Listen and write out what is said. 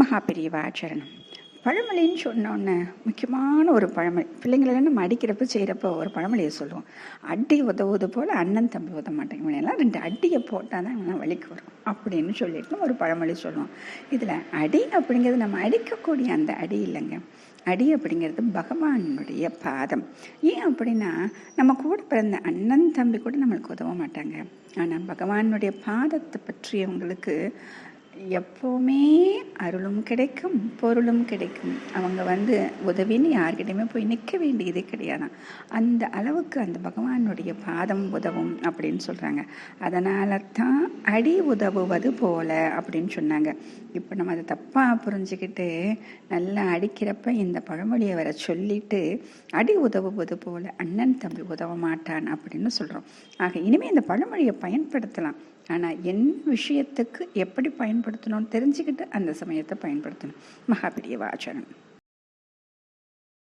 மகா பெரியவாச்சரணம் பழமொழின்னு சொன்னோன்னே முக்கியமான ஒரு பழமொழி. பிள்ளைங்களெல்லாம் நம்ம அடிக்கிறப்ப செய்கிறப்போ ஒரு பழமொழியை சொல்லுவோம். அடி உதவுவது போல் அண்ணன் தம்பி உத மாட்டேங்க. எல்லாம் ரெண்டு அடியை போட்டால் தான் இவங்களாம் வலிக்கு வரும். அப்படின்னு சொல்லிட்டு ஒரு பழமொழி சொல்லுவோம். இதில் அடி அப்படிங்கிறது நம்ம அடிக்கக்கூடிய அந்த அடி இல்லைங்க. அடி அப்படிங்கிறது பகவானுடைய பாதம். ஏன் அப்படின்னா நம்ம கூட பிறந்த அண்ணன் தம்பி கூட நம்மளுக்கு உதவ மாட்டாங்க. ஆனால் பகவானுடைய பாதத்தை பற்றியவங்களுக்கு எப்போவுமே அருளும் கிடைக்கும் பொருளும் கிடைக்கும். அவங்க வந்து உதவின்னு யார்கிட்டையுமே போய் நிற்க வேண்டியதே கிடையாதான். அந்த அளவுக்கு அந்த பகவானுடைய பாதம் உதவும் அப்படின்னு சொல்கிறாங்க அதனால தான் அடி உதவுவது போல அப்படின்னு சொன்னாங்க. இப்போ நம்ம அதை தப்பாக புரிஞ்சுக்கிட்டு நல்லா அடிக்கிறப்ப இந்த பழமொழியை வர சொல்லிட்டு அடி உதவுவது போல அண்ணன் தம்பி உதவ மாட்டான் அப்படின்னு சொல்கிறோம் ஆக இனிமேல் இந்த பழமொழியை பயன்படுத்தலாம். ஆனால் என்ன விஷயத்துக்கு எப்படி பயன்படுத்தணும்னு தெரிஞ்சுக்கிட்டு அந்த சமயத்தை பயன்படுத்தணும். மகாபிரிய வாச்சனம்